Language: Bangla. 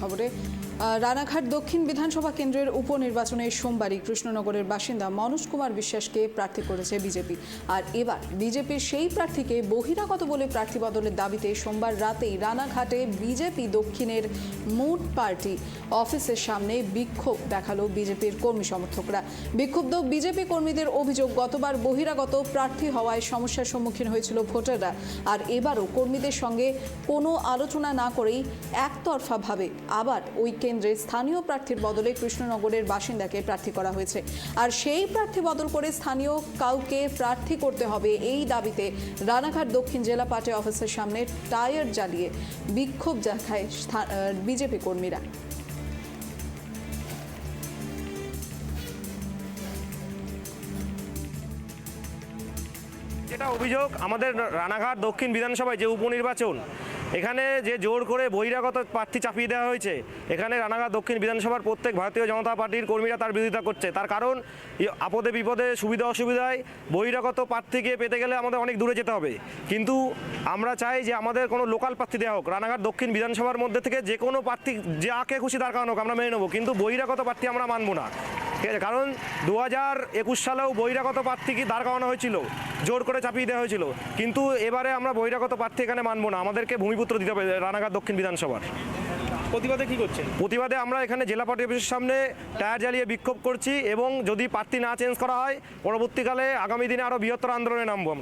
খবরে রানাঘাট দক্ষিণ বিধানসভা কেন্দ্রের উপনির্বাচনে সোমবারই কৃষ্ণনগরের বাসিন্দা মনোজ কুমার বিশ্বাসকে প্রার্থী করেছে বিজেপি। আর এবার বিজেপির সেই প্রার্থীকে বহিরাগত বলে প্রার্থী বদলের দাবিতে সোমবার রাতেই রানাঘাটে বিজেপি দক্ষিণের মুড পার্টি অফিসের সামনে বিক্ষোভ দেখাল বিজেপির কর্মী সমর্থকরা। বিক্ষুব্ধ বিজেপি কর্মীদের অভিযোগ, গতবার বহিরাগত প্রার্থী হওয়ায় সমস্যার সম্মুখীন হয়েছিল ভোটাররা। আর এবারও কর্মীদের সঙ্গে কোনো আলোচনা না করেই একতরফাভাবে আবার ওই কেন্দ্রে স্থানীয় প্রার্থীর বদলে কৃষ্ণনগরের বাসিন্দাকে প্রার্থী করা হয়েছে। আর সেই প্রার্থী বদল করে স্থানীয় কাউকে প্রার্থী করতে হবে এই দাবিতে রানাঘাট দক্ষিণ জেলা পার্টি অফিসের সামনে টায়ার জ্বালিয়ে বিক্ষোভ দেখায় বিজেপি কর্মীরা। যেটা অভিযোগ, আমাদের রানাঘাট দক্ষিণ বিধানসভায় যে উপনির্বাচন এখানে যে জোর করে বহিরাগত প্রার্থী চাপিয়ে দেওয়া হয়েছে, এখানে রানাঘাট দক্ষিণ বিধানসভার প্রত্যেক ভারতীয় জনতা পার্টির কর্মীরা তার বিরোধিতা করছে। তার কারণ আপদে বিপদে, সুবিধা অসুবিধায় বহিরাগত প্রার্থীকে পেতে গেলে আমাদের অনেক দূরে যেতে হবে। কিন্তু আমরা চাই যে আমাদের কোনো লোকাল প্রার্থী দেওয়া হোক, রানাঘাট দক্ষিণ বিধানসভার মধ্যে থেকে যে কোনো প্রার্থী যাকে খুশি তার কারণ হোক, আমরা মেনে নেব। কিন্তু বহিরাগত প্রার্থী আমরা মানবো না। ঠিক আছে কারণ দু হাজার একুশ সালেও বহিরাগত প্রার্থীকে দাঁড় করানো হয়েছিল জোর করে চাপিয়ে দেওয়া হয়েছিল। কিন্তু এবারে আমরা বহিরাগত প্রার্থী এখানে মানব না আমাদেরকে ভূমিপুত্র দিতে হবে রানাঘাট দক্ষিণ বিধানসভার। প্রতিবাদে কি করছে প্রতিবাদে আমরা এখানে জেলা পার্টি অফিসের সামনে টায়ার জ্বালিয়ে বিক্ষোভ করছি এবং যদি প্রার্থী না চেঞ্জ করা হয় পরবর্তীকালে আগামী দিনে আরও বৃহত্তর আন্দোলনে নামবো